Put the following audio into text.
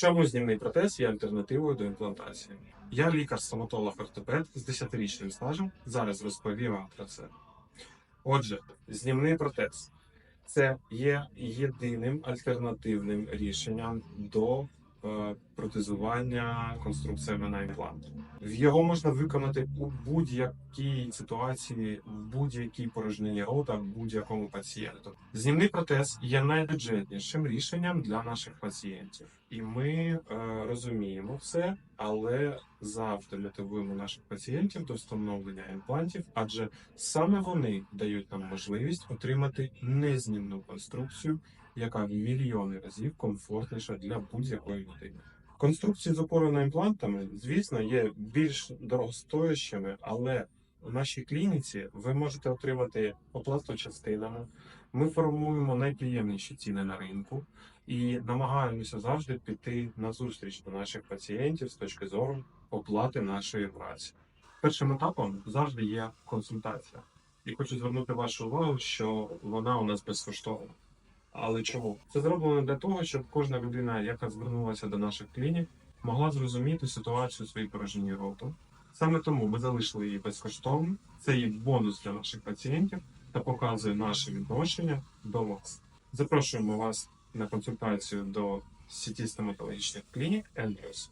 Чому знімний протез є альтернативою до імплантації? Я лікар-стоматолог-ортопед з 10-річним стажем. Зараз розповім вам про це. Отже, знімний протез це є єдиним альтернативним рішенням до протезування конструкціями на імплант. Його можна виконати у будь-якій ситуації, в будь-якій порожнині рота, в будь-якому пацієнту. Знімний протез є найбюджетнішим рішенням для наших пацієнтів, і ми е, розуміємо все, але завжди мотивуємо наших пацієнтів до встановлення імплантів, адже саме вони дають нам можливість отримати незмінну конструкцію, яка в мільйони разів комфортніша для будь-якої людини. Конструкції з опорою імплантами, звісно, є більш дорогостоящими, але у нашій клініці ви можете отримати оплату частинами. Ми формуємо найприємніші ціни на ринку і намагаємося завжди піти на зустріч до наших пацієнтів з точки зору оплати нашої праці. Першим етапом завжди є консультація. І хочу звернути вашу увагу, що вона у нас безкоштовна. Але чому? Це зроблено для того, щоб кожна людина, яка звернулася до наших клінік, могла зрозуміти ситуацію своїй порожній роту. Саме тому ми залишили її безкоштовно. Це є бонус для наших пацієнтів та показує наше відношення до вас. Запрошуємо вас на консультацію до сіті стоматологічних клінік Ендріус.